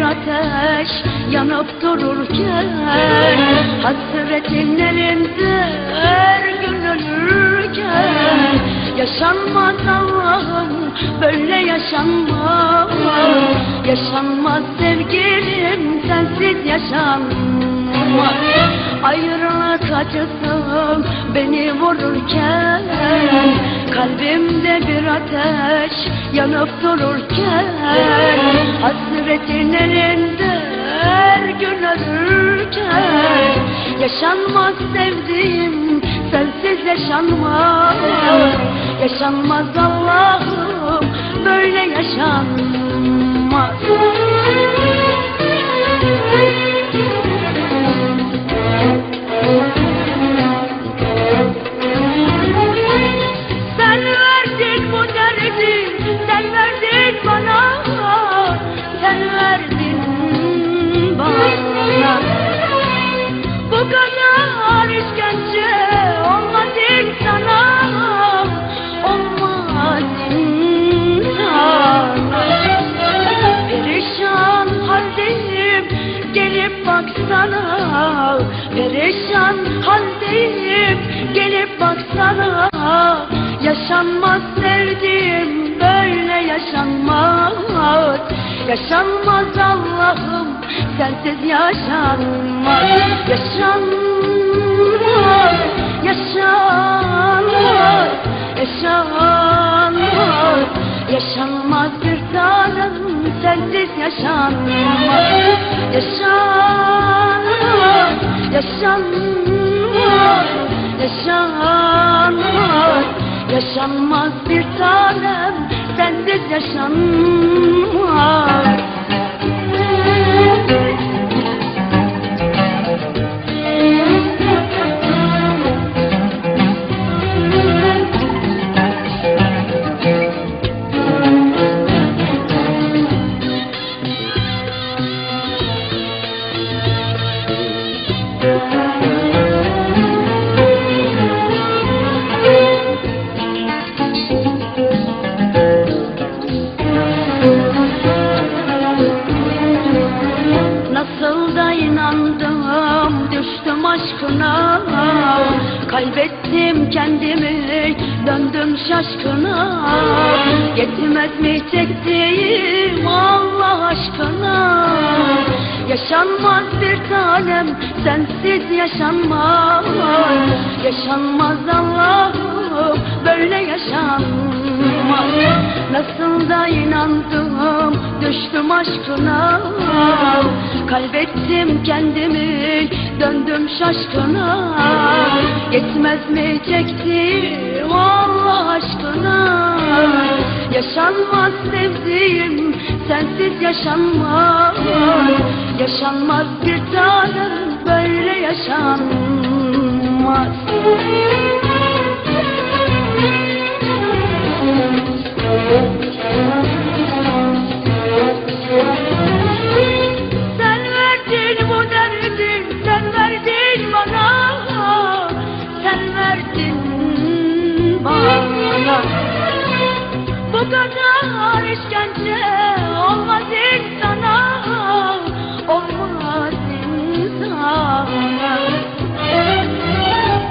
ateş yanıp dururken Hasretin elinde her gün ölürken Yaşanmaz Allah'ım böyle yaşanmaz. Yaşanmaz sevgilim sensiz yaşanmaz Ayrılık acısı beni vururken Kalbimde bir ateş yanıp dururken Hasretin elinde her gün ölürken Yaşanmaz sevdiğim sensiz yaşanmaz. Yaşanmaz Allah'ım böyle yaşanmaz Bu kadar işkence olmaz insana, olmaz insana. Perişan haldeyim, gelip baksana. Perişan haldeyim, gelip baksana. Yaşanmaz sevdiğim, böyle yaşanmaz. Yaşanmaz Allah'ım, sensiz yaşanmaz. Yaşanmaz, yaşanmaz, yaşanmaz. Yaşanmaz bir tanem sensiz yaşanmaz Yaşanmaz, yaşanmaz, yaşanmaz Yaşanmaz bir tanem sensiz yaşanmaz düştüm aşkına Kaybettim kendimi döndüm şaşkına. Yetmez mi çektiğim Allah aşkına? Yaşanmaz bir tanem sensiz yaşanmaz. Yaşanmaz Allah'ım böyle yaşanmaz Nasıl da inandım düştüm aşkına. Kaybettim kendimi döndüm şaşkına. Yetmez mi çektiğim Allah aşkına? Yaşanmaz sevdiğim sensiz yaşanmaz. Yaşanmaz bir tanem böyle yaşanmaz Bu kadar işkence olmaz insana, olmaz insana.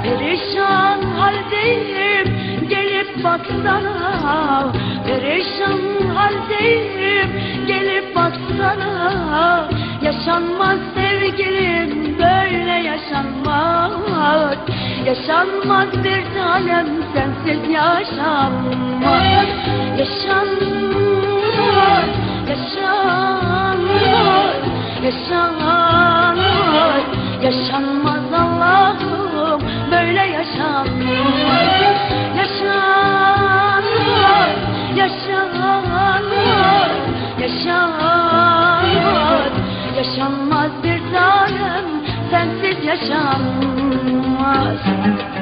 Perişan haldeyim, gelip baksana. Perişan haldeyim, gelip baksana. Yaşanmaz sevgilim, böyle yaşanmaz. Bir tanem, sensiz yaşanmaz. Yaşanmaz, yaşanmaz, yaşanmaz. Yaşanmaz Thank you.